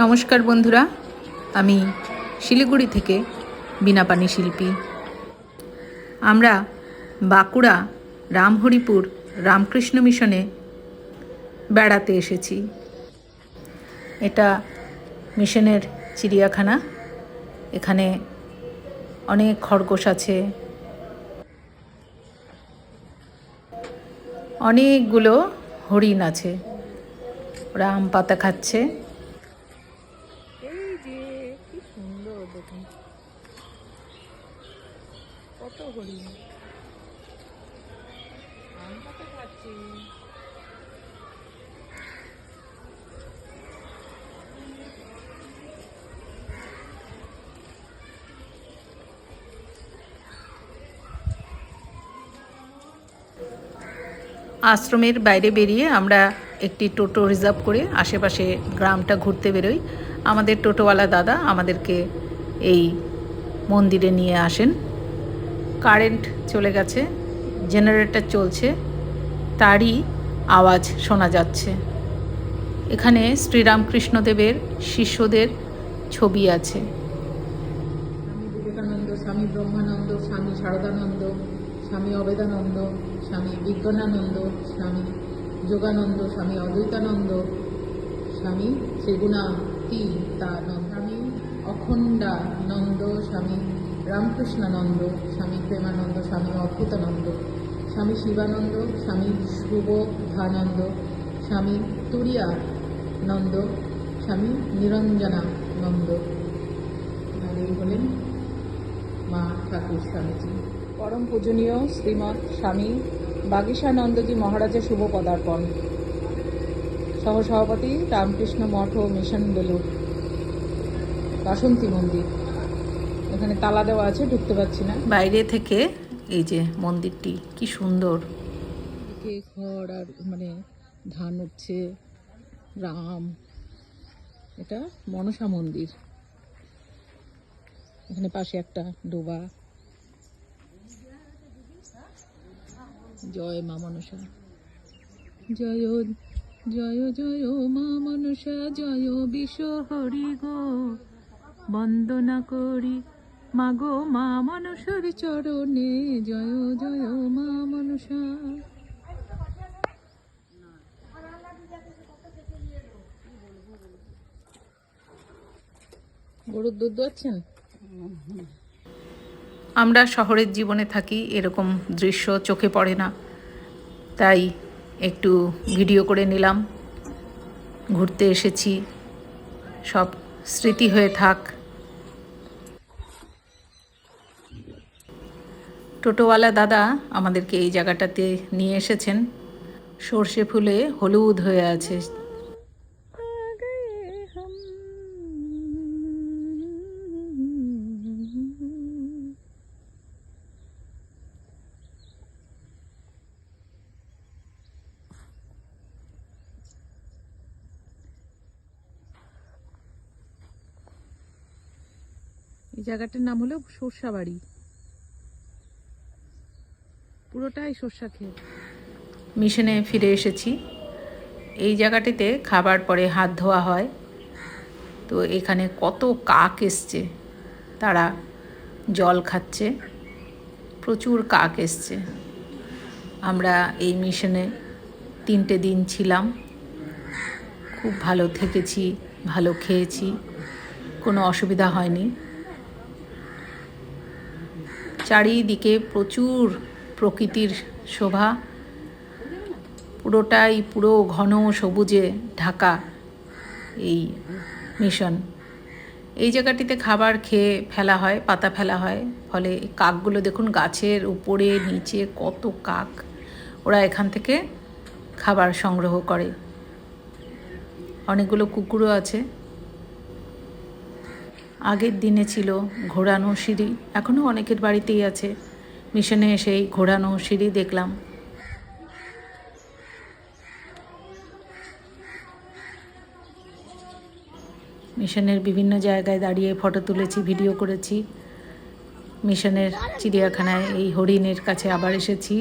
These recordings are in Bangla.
নমস্কার বন্ধুরা, আমি শিলিগুড়ি থেকে বিনাপানি শিল্পী। আমরা বাঁকুড়া রামহরিপুর রামকৃষ্ণ মিশনে বেড়াতে এসেছি। এটা মিশনের চিড়িয়াখানা। এখানে অনেক খরগোশ আছে। অনেকগুলো হরিণ আছে। ওরা আম পাতা খাচ্ছে এই যে কি সুন্দর দেখুন কত হরিণ আম আশ্রমের বাইরে বেরিয়ে আমরা একটি টোটো রিজার্ভ করে আশেপাশে গ্রামটা ঘুরতে বেরোই। আমাদের টোটোওয়ালা দাদা আমাদেরকে এই মন্দিরে নিয়ে আসেন। কারেন্ট চলে গেছে জেনারেটর চলছে। তারই আওয়াজ শোনা যাচ্ছে। এখানে শ্রীরামকৃষ্ণদেবের শিষ্যদের ছবি আছে। স্বামী বিবেকানন্দ, স্বামী ব্রহ্মানন্দ, স্বামী শারদানন্দ, স্বামী অবেদানন্দ, স্বামী বিজ্ঞানানন্দ স্বামী যোগানন্দ, স্বামী অদ্বৈতানন্দ, স্বামী ত্রিগুণাতীতানন্দ, স্বামী অখণ্ডানন্দ, স্বামী রামকৃষ্ণানন্দ, স্বামী প্রেমানন্দ, স্বামী অদ্ভুতানন্দ স্বামী শিবানন্দ স্বামী শুভধানন্দ স্বামী তুরিয়ানন্দ স্বামী নিরঞ্জনানন্দ। আর এই হলেন মা ঠাকুর স্বামীজি। পরম পূজনীয় শ্রীমৎ স্বামী বাগীশানন্দজি মহারাজের শুভ পদার্পণ। সহসভাপতি রামকৃষ্ণ মঠ ও মিশন বেলুর বাসন্তী মন্দির। এখানে তালা দেওয়া আছে ঢুকতে পারছি না। বাইরে থেকে এই যে মন্দিরটি, কি সুন্দর। খড় আর মানে ধান উঠছে, রাম, এটা মনসা মন্দির। এখানে পাশে একটা ডোবা। জয় মা মনসা। জয় জয় জয় মা মনসা, জয় বিশ্ব হরি গো। বন্দনা করি মাগো মা মনসার চরণে, জয় জয় মা মনসা গরুর দুধ দোয়াচ্ছেন? আমরা শহরের জীবনে থাকি, এরকম দৃশ্য চোখে পড়ে না। তাই একটু ভিডিও করে নিলাম। ঘুরতে এসেছি। সব স্মৃতি হয়ে থাক। টোটোওয়ালা দাদা আমাদেরকে এই জায়গাটাতে নিয়ে এসেছেন। সর্ষে ফুলে হলুদ হয়ে আছে। এই জায়গাটার নাম হলো সর্ষা বাড়ি পুরোটাই সর্ষা খেয়ে। মিশনে ফিরে এসেছি। এই জায়গাটিতে খাবার পরে হাত ধোয়া হয়। তো এখানে কত কাক এসছে। তারা জল খাচ্ছে। প্রচুর কাক এসছে। আমরা এই মিশনে তিনটে দিন ছিলাম। খুব ভালো থেকেছি, ভালো খেয়েছি। কোনো অসুবিধা হয়নি। চারিদিকে প্রচুর প্রকৃতির শোভা। পুরোটাই পুরো ঘন সবুজে ঢাকা এই মিশন। এই জায়গাটিতে খাবার খেয়ে ফেলা হয়, পাতা ফেলা হয়। ফলে কাকগুলো দেখুন, গাছের উপরে, নিচে কত কাক। ওরা এখান থেকে খাবার সংগ্রহ করে। অনেকগুলো কুকুরও আছে। আগের দিনে ছিল ঘোরানো সিঁড়ি এখনও অনেকের বাড়িতেই আছে। মিশনে এসে এই ঘোরানো সিঁড়ি দেখলাম। মিশনের বিভিন্ন জায়গায় দাঁড়িয়ে ফটো তুলেছি, ভিডিও করেছি। মিশনের চিড়িয়াখানায় এই হরিণের কাছে আবার এসেছি।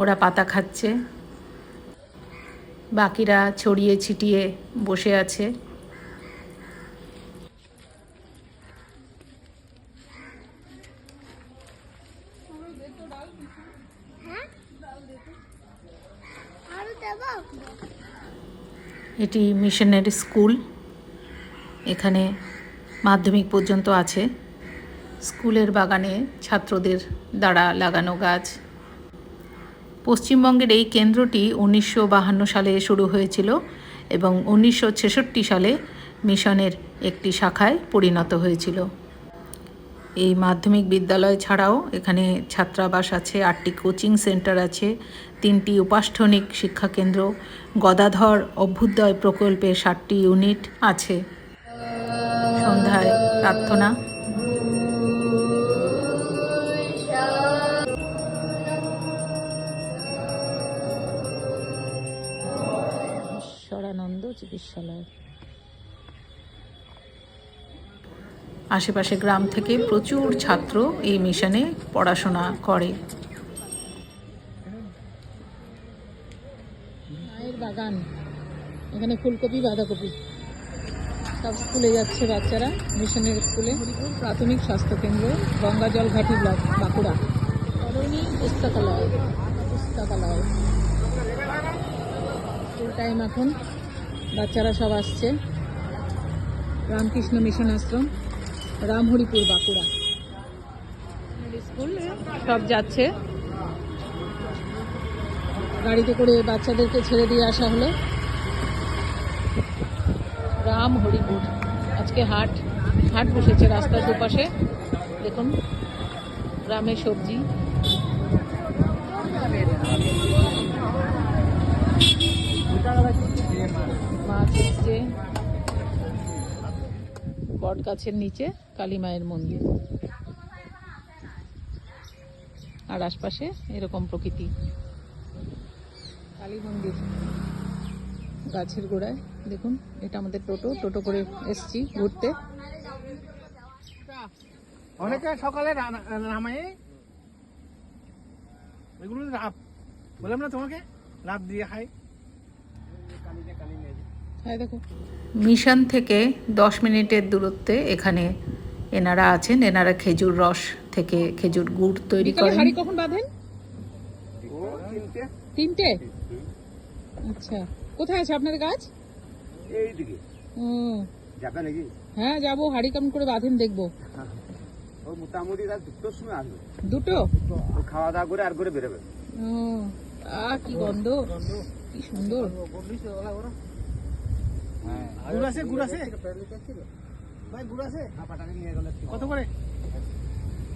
ওরা পাতা খাচ্ছে। বাকিরা ছড়িয়ে ছিটিয়ে বসে আছে। এটি মিশনের স্কুল। এখানে মাধ্যমিক পর্যন্ত আছে। স্কুলের বাগানে ছাত্রদের দ্বারা লাগানো গাছ। পশ্চিমবঙ্গের এই কেন্দ্রটি উনিশশো সালে শুরু হয়েছিল এবং উনিশশো ছেষট্টি সালে মিশনের একটি শাখায় পরিণত হয়েছিল। এই মাধ্যমিক বিদ্যালয় ছাড়াও এখানে ছাত্রাবাস আছে, আটটি কোচিং সেন্টার আছে, তিনটি উপাষ্টনিক শিক্ষাকেন্দ্র গদাধর অভ্যুদয় প্রকল্পে ষাটটি ইউনিট আছে। সন্ধ্যায় প্রার্থনা। ঈশ্বরানন্দ চিকিৎসালয়। আশেপাশে গ্রাম থেকে প্রচুর ছাত্র এই মিশনে পড়াশোনা করে। বাগান। এখানে ফুলকপি, বাঁধাকপি। সব স্কুলে যাচ্ছে বাচ্চারা, মিশনের স্কুলে। প্রাথমিক স্বাস্থ্যকেন্দ্র গঙ্গাজল ঘাটি ব্লক, বাঁকুড়া। তরুণী পুস্তকালয়। পুস্তকালয়। ফুল টাইম এখন। বাচ্চারা সব আসছে। রামকৃষ্ণ মিশন আশ্রম। রামহরিপুর বাঁকুড়া। স্কুল সব যাচ্ছে। গাড়িতে করে বাচ্চাদেরকে ছেড়ে দিয়ে আসা হলো। রাম হরিপুর আজকে হাট। হাট বসেছে রাস্তার দুপাশে। দেখুন গ্রামের সবজি। বট গাছের নিচে কালী মায়ের মন্দির। আর আশপাশে এরকম প্রকৃতি। কালী মন্দির গাছের গোড়ায়। দেখুন, এটা আমাদের টোটো। টোটো করে এসছি ঘুরতে। অনেকে সকালে নামাই এগুলো রাপ বললাম না তোমাকে? রাত দিয়ে খাই। দেখো মিশন থেকে দশ মিনিটের দূরত্বে এখানে এনারা আছেন এনারা খেজুর রস থেকে খেজুর গুড় তৈরি করেন। হাড়ি কখন বাঁধেন? তিনটে? আচ্ছা। কোথায় আছে আপনার গাছ? এইদিকে। ও। যাবে নাকি? হ্যাঁ যাব। হাড়ি কেমন করে বাঁধেন দেখব। ও মোটামুটি রাত দুটোর সময় আসবে। দুটো খাওয়া দাওয়া করে আর করে বেরোবে। ও আ কি গন্ধ। কি সুন্দর। গুড় আছে গুড় আছে? ভাই গুড় আছে? কত করে?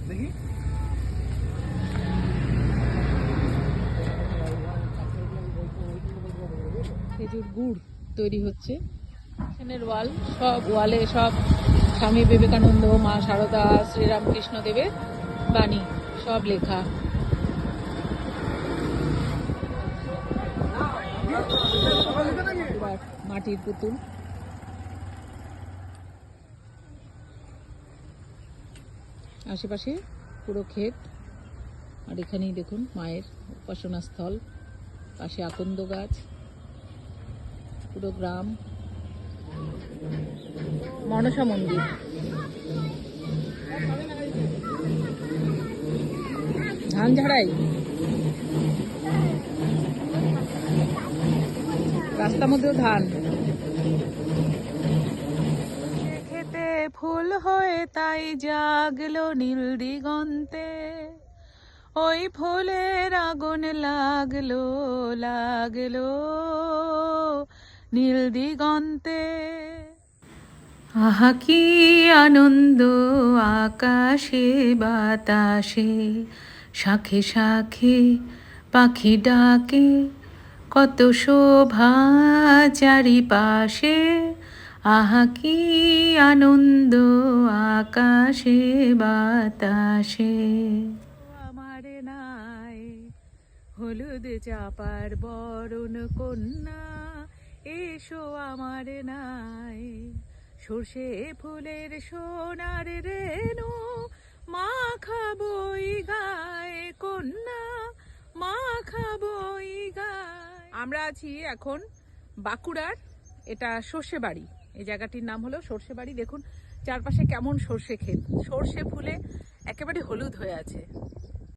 দেখি। খেজুর গুড় তৈরি হচ্ছে। এখানের ওয়াল সব ওয়ালে সব স্বামী বিবেকানন্দ মা সারদা শ্রীরামকৃষ্ণ দেবের বাণী সব লেখা। মাটির পুতুল। আশেপাশে পুরো ক্ষেত। আর এখানেই দেখুন মায়ের উপাসনা স্থল পাশে আকন্দ গাছ। পুরো গ্রাম। মনসা মন্দির। ধান ঝাড়াই রাস্তার মধ্যেও ধান। খেতে ফুল হয়ে তাই জাগলো নীল দিগন্তে। ওই ফুলের আগুন লাগল লাগল নীল দিগন্তে। আহা, কি আনন্দ আকাশে, বাতাসে, শাখে শাখে পাখি ডাকে। কত শোভা চারিপাশে, আহা কি আনন্দ আকাশে, বাতাসে। আমার নাই হলুদ চাপার বরণ কন্যা, এসো আমার নাই সর্ষে ফুলের সোনার রেণু মা খাবই গায়ে কন্যা। আমরা আছি এখন বাঁকুড়ার, এটা সর্ষে বাড়ি। এই জায়গাটির নাম হলো সর্ষে বাড়ি। দেখুন, চারপাশে কেমন সর্ষে ক্ষেত। সর্ষে ফুলে একেবারে হলুদ হয়ে আছে।